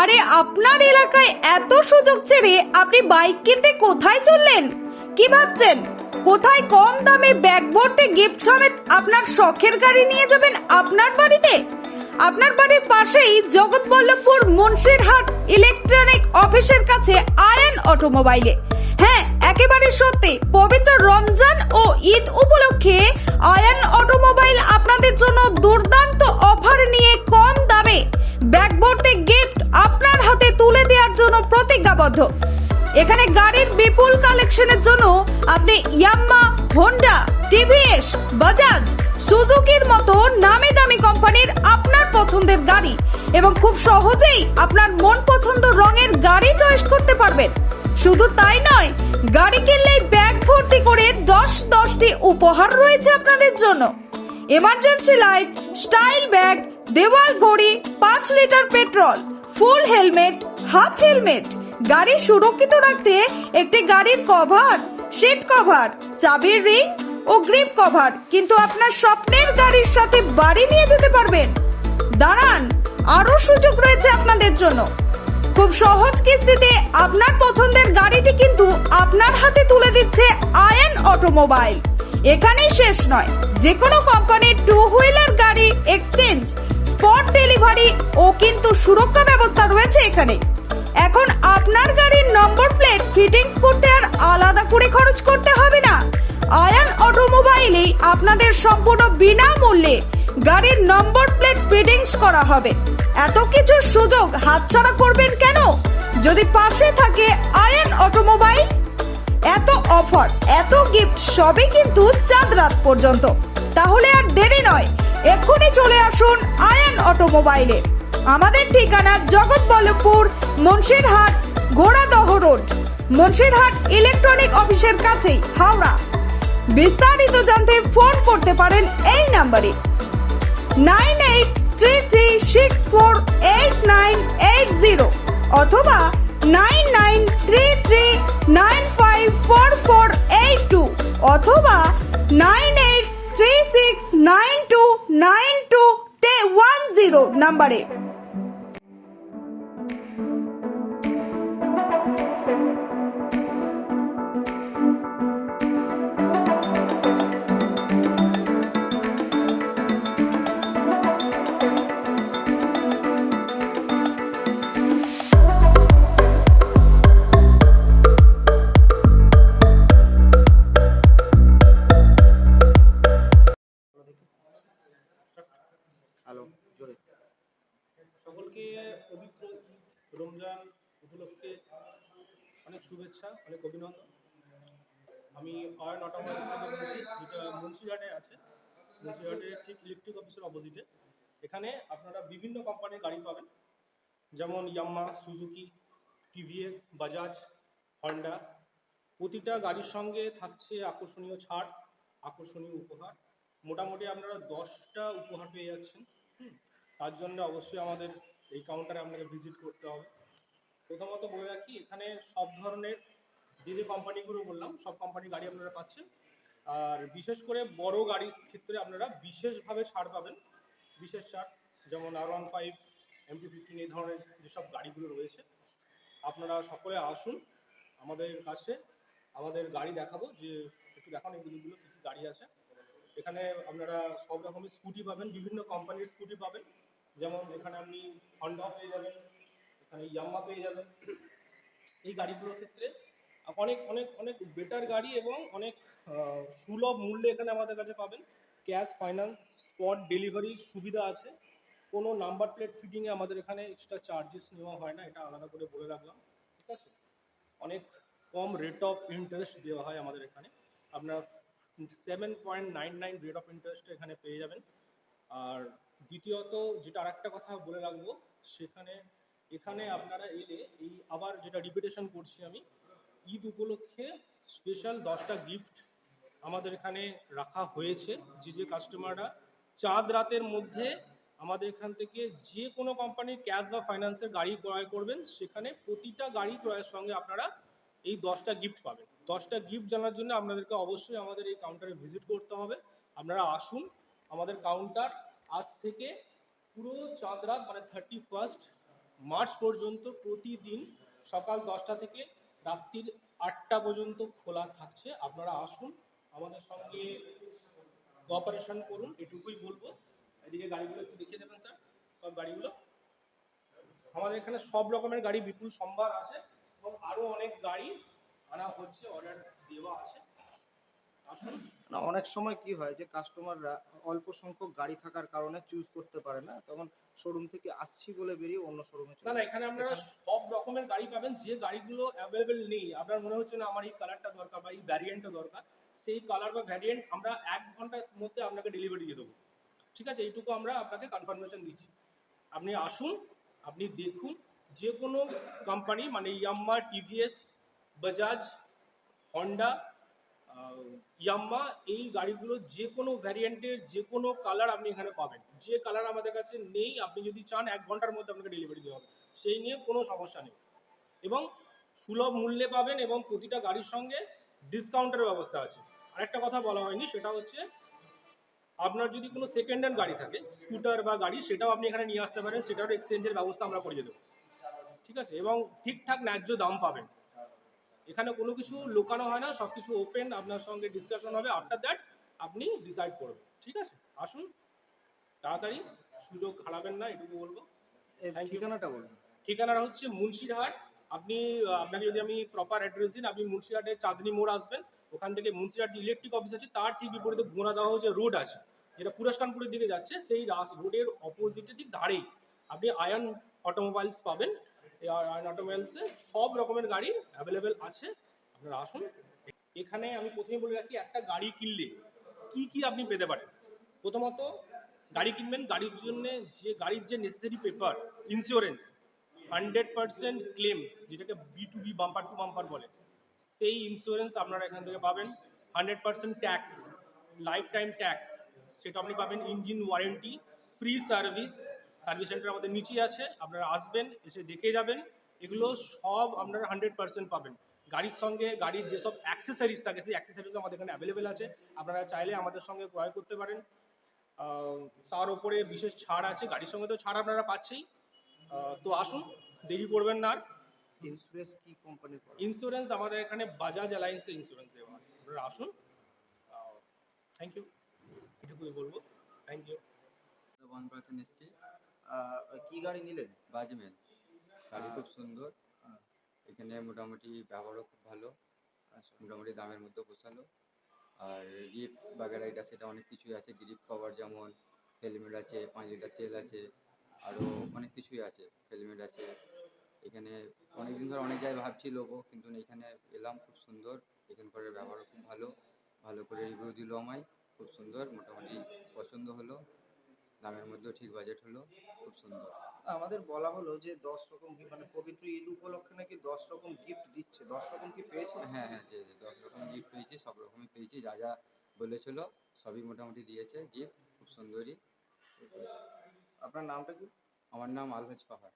আরে আপনার এলাকায় এত সুযোগ ছেড়ে আপনি বাইক কিনতে কোথায় চললেন? কি ভাবছেন? কোথায় কম দামে ব্যাগ ভর্তি গিফট সমেত আপনার শখের গাড়ি নিয়ে যাবেন আপনার বাড়িতে? আপনার বাড়ির পাশেই জগৎবল্লভপুর মুন্সিরহাট ইলেকট্রনিক অফিসের কাছে আয়ন অটোমোবাইলে। হ্যাঁ একেবারে সত্যি, পবিত্র রমজান ও ঈদ উপলক্ষে আয়ন অটোমোবাইল আপনাদের জন্য দুর্দান্ত অফার নিয়ে কম দামে ব্যাগ ভর্তি দেওয়ার জন্য প্রতিজ্ঞাবদ্ধ। এখানে গাড়ির বিপুল কালেকশনের জন্য আপনি ইয়াম্মা, হোন্ডা, টিভিএস, বাজাজ, সুজুকির মতো নামি দামি কোম্পানির আপনার পছন্দের গাড়ি এবং খুব সহজেই আপনার মন পছন্দ রঙের গাড়ি চয়েস করতে পারবেন। শুধু তাই নয়, গাড়ি কিনলেই ব্যাগ ভর্তি করে দশ দশটি উপহার রয়েছে আপনাদের জন্য। এমার্জেন্সি লাইট স্টাইল ব্যাগ দেওয়াল ঘড়ি, পাঁচ litre petrol full helmet half helmet, গাড়ি সুরক্ষিত রাখতে একটি গাড়ির কভার, সিট কভার, চাবির রিং ও গ্রিপ কভার। কিন্তু আপনার স্বপ্নের গাড়ির সাথে বাড়ি নিয়ে যেতে পারবেন। দাঁড়ান আরও সুযোগ রয়েছে আপনাদের জন্য। খুব সহজ কিস্তিতে আপনার পছন্দের গাড়িটি কিন্তু আপনার হাতে তুলে দিচ্ছে আয়ন অটোমোবাইল। এখানেই শেষ নয় যে কোনো কোম্পানির টু হুইলার গাড়ি, এক্সচেঞ্জ, স্পট ডেলিভারি ও কিন্তু সুরক্ষা ব্যবস্থা রয়েছে এখানে। এখন আপনার গাড়ির নম্বর প্লেট ফিটিংস করতে আর আলাদা করে খরচ করতে হবে না। আয়ান অটোমোবাইলেই আপনাদের সম্পূর্ণ বিনামূল্যে গাড়ির নম্বর প্লেট ফিটিংস করা হবে। এত কিছু সুযোগ হাতছাড়া করবেন কেন? যদি পাশে থাকে আয়ান অটোমোবাইল। এত অফার, এত গিফট সবই কিন্তু চাঁদ রাত পর্যন্ত। তাহলে আর দেরি নয়, এক্ষুনি চলে আসুন আয়ান অটোমোবাইলে। আমাদের ঠিকানা জগৎবল্লভপুর, মুন্সিরহাট ঘোড়াদহ রোড। মুন্সিরহাট ইলেকট্রনিক অফিসের কাছেই, হাওড়া। বিস্তারিত জানতে ফোন করতে পারেন এই নাম্বারে। Nine eight three three six four eight nine eight zero অথবা nine nine three three nine five four four eight two অথবা nine eight three six nine two nine two টে ওয়ান জিরো নাম্বারে। পবিত্র ঈদ, রমজান উপলক্ষে অনেক শুভেচ্ছা, অনেক অভিনন্দন। আমি অয়ন অটোমোবাইলস থেকে যেটা মুন্সিরহাটে আছে। মুন্সিরহাটের ঠিক ইলেকট্রিক অফিসের অপোজিটে এখানে আপনারা বিভিন্ন কোম্পানির গাড়ি পাবেন। যেমন Yamaha Suzuki TVS Bajaj Honda প্রতিটা গাড়ির সঙ্গে থাকছে আকর্ষণীয় ছাড়, আকর্ষণীয় উপহার। মোটামুটি আপনারা দশটা উপহার পেয়ে যাচ্ছেন। তার জন্য অবশ্যই আমাদের এই কাউন্টারে আপনাকে ভিজিট করতে হবে। প্রথমত বলে রাখি, এখানে সব ধরনের যে যে কোম্পানিগুলো বললাম, সব কোম্পানির গাড়ি আপনারা পাচ্ছেন। আর বিশেষ করে বড় গাড়ির ক্ষেত্রে আপনারা বিশেষভাবে ছাড় পাবেন। বিশেষ ছাড়, যেমন R one five M MT fifteen এই ধরনের যেসব গাড়িগুলো রয়েছে। আপনারা সকলে আসুন, আমাদের কাছে আমাদের গাড়ি দেখাবো, যে একটু দেখান এগুলো কী কী গাড়ি আছে। এখানে আপনারা সব রকমের স্কুটি পাবেন, বিভিন্ন কোম্পানির স্কুটি পাবেন। যেমন এখানে আপনি হন্ডা পেয়ে যাবেন, এখানে ইয়াম্মা পেয়ে যাবেন। এই গাড়িগুলোর ক্ষেত্রে অনেক অনেক অনেক বেটার গাড়ি এবং অনেক সুলভ মূল্যে এখানে আমাদের কাছে পাবেন। ক্যাশ ফাইন্যান্স স্পট ডেলিভারি সুবিধা আছে। কোনো নাম্বার প্লেট ফিটিংয়ে আমাদের এখানে এক্সট্রা চার্জেস নেওয়া হয় না, এটা আলাদা করে বলে রাখলাম, ঠিক আছে? অনেক কম রেট অফ ইন্টারেস্ট দেওয়া হয় আমাদের এখানে। আপনার seven point nine nine rate of interest এখানে পেয়ে যাবেন। আর দ্বিতীয়ত যেটা আরেকটা কথা বলে রাখব, সেখানে, এখানে আপনারা এলে এই আবার যেটা রিপিটেশন করছি আমি, ঈদ উপলক্ষে স্পেশাল দশটা গিফট আমাদের এখানে রাখা হয়েছে। যে যে কাস্টমাররা চাঁদ রাতের মধ্যে আমাদের এখান থেকে যে কোনো কোম্পানির ক্যাশ বা ফাইন্যান্সের গাড়ি ক্রয় করবেন, সেখানে প্রতিটা গাড়ি ক্রয়ের সঙ্গে আপনারা এই দশটা গিফট পাবেন। দশটা গিফট জানার জন্য আপনাদেরকে অবশ্যই আমাদের এই কাউন্টারে ভিজিট করতে হবে। আপনারা আসুন, আমাদের কাউন্টার আজ থেকে পুরো চাঁদ রাত মানে থার্টি ফার্স্ট মার্চ পর্যন্ত প্রতিদিন সকাল দশটা থেকে রাত্রির আটটা পর্যন্ত খোলা থাকছে। আপনারা আসুন, আমাদের সঙ্গে কোঅপারেশন করুন, এটুকুই বলব। এদিকে গাড়িগুলো একটু দেখিয়ে দেবেন, স্যার, সব গাড়িগুলো। আমাদের এখানে সব রকমের গাড়ি, বিপুল সম্ভার আছে এবং আরও অনেক গাড়ি আনা হচ্ছে অর্ডার দেওয়া আছে। না অনেক সময় কি হয় যে কাস্টমাররা অল্প সংখ্যক গাড়ি থাকার কারণে চুজ করতে পারে না। তখন শোরুম থেকে আসছি বলে বেরিয়ে অন্য শোরুমে না চলে না এখানে আপনারা সব রকমের গাড়ি পাবেন যে গাড়িগুলো অ্যাভেলেবেল নেই। আপনার মনে হচ্ছে না আমার এই কালারটা দরকার বা এই ভ্যারিয়েন্টটা দরকার সেই কালার বা ভ্যারিয়েন্ট আমরা এক ঘণ্টার মধ্যে আপনাকে ডেলিভারি দিয়ে দেবো। ঠিক আছে? এইটুকু আমরা আপনাকে কনফার্মেশন দিচ্ছি। আপনি আসুন আপনি দেখুন যে কোনো কোম্পানি মানে Yamaha TVS Bajaj Honda Yamaha এই গাড়িগুলো যে কোনো ভ্যারিয়েন্টের যে কোনো কালার আপনি এখানে পাবেন। যে কালার আমাদের কাছে নেই, আপনি যদি চান এক ঘণ্টার মধ্যে আপনাকে ডেলিভারি দেওয়া হবে। সেই নিয়ে কোনো সমস্যা নেই। এবং সুলভ মূল্যে পাবেন এবং প্রতিটা গাড়ির সঙ্গে ডিসকাউন্টের ব্যবস্থা আছে। আরেকটা কথা বলা হয়নি, সেটা হচ্ছে আপনার যদি কোনো সেকেন্ড হ্যান্ড গাড়ি থাকে স্কুটার বা গাড়ি, সেটাও আপনি এখানে নিয়ে আসতে পারেন, সেটারও এক্সচেঞ্জের ব্যবস্থা আমরা করিয়ে দেবো। ঠিক আছে? এবং ঠিকঠাক ন্যায্য দাম পাবেন। এখানে কোনো কিছু লুকানো হয় না সব কিছু ওপেন আপনার সঙ্গে ডিসকাশন হবে। আফটার দ্যাট আপনি ডিসাইড করবেন ঠিক আছে? আসুন তাড়াতাড়ি সুযোগ হারাবেন না এটুকু বলব। ঠিকানাটা বলুন। ঠিকানাটা হচ্ছে মুন্সিরহাট। আপনি আপনাকে যদি আমি প্রপার অ্যাড্রেস দিন আপনি মুন্সিরহাটে চাঁদনি মোড় আসবেন। ওখান থেকে মুন্সিরহাট যে ইলেকট্রিক অফিস আছে তার ঠিক বিপরীতে গোনাদাহ যে রোড আছে যেটা পুরস্কানপুরের দিকে যাচ্ছে সেই রোডের অপোজিটে ঠিক ধারেই আপনি আয়ন অটোমোবাইলস পাবেন। অটোমোবাইলসে সব রকমের গাড়ি অ্যাভেলেবেল আছে, আপনারা আসুন। এখানে আমি প্রথমে বলে রাখি, একটা গাড়ি কিনলে কি কি আপনি পেতে পারেন? প্রথমত, গাড়ি কিনবেন, গাড়ির জন্য যে গাড়ির যে necessary paper insurance hundred percent claim যেটাকে B to B bumper to bumper বলে, সেই ইন্স্যুরেন্স আপনারা এখান থেকে পাবেন। Hundred percent tax lifetime tax সেটা আপনি পাবেন engine warranty free service service centre আমাদের নিচেই আছে আপনারা আসবেন এসে দেখে যাবেন এগুলো সব আপনারা হান্ড্রেড পার্সেন্ট পাবেন। গাড়ির সঙ্গে গাড়ির যেসব অ্যাক্সেসরিজ থাকে সেই অ্যাক্সেসরিজ আমাদের এখানে অ্যাভেলেবেল আছে। আপনারা চাইলে আমাদের সঙ্গে ক্রয় করতে পারেন। তার উপরে বিশেষ ছাড় আছে গাড়ির সঙ্গে তো ছাড় আপনারা পাচ্ছেই। তো আসুন দেরি করবেন না আর। ইন্স্যুরেন্স কি কোম্পানি ইন্স্যুরেন্স আমাদের এখানে বাজাজ অ্যালায়েন্সে ইন্স্যুরেন্স দেওয়া আছে। আপনারা আসুন। থ্যাংক ইউ এটুকুই বলব। থ্যাংক ইউ এসেছি। আহ, কি গাড়ি নিলেন? বাজমেন গাড়ি খুব সুন্দর। এখানে মোটামুটি ব্যবহারও খুব ভালো। আচ্ছা। মোটামুটি দামের মধ্যে পোষালো আর গিফট বাগেরা এটা সেটা অনেক কিছুই আছে। গ্রিপ কভার যেমন হেলমেট আছে পাঁচ লিটার তেল আছে আরও অনেক কিছুই আছে। হেলমেট আছে। এখানে অনেকদিন ধরে অনেক জায়গায় ভাবছি লোবো কিন্তু এখানে এলাম খুব সুন্দর। এখানকার ব্যবহারও খুব ভালো। ভালো করে রিভিউ দিল আমায়। খুব সুন্দর মোটামুটি পছন্দ হলো। দামের মধ্যেও ঠিক বাজেট হলো খুব সুন্দর। আমাদের বলা হলো যে দশ রকম মানে পবিত্র ঈদ উপলক্ষে নাকি দশ রকম গিফট দিচ্ছে। দশ রকম কি পেয়েছে? হ্যাঁ হ্যাঁ যে দশ রকম গিফট পেয়েছি সব রকমই পেয়েছি যা যা বলেছিল সবই মোটামুটি দিয়েছে গিফট খুব সুন্দরই। আপনার নামটা কি? আমার নাম আলহাজ ফাহার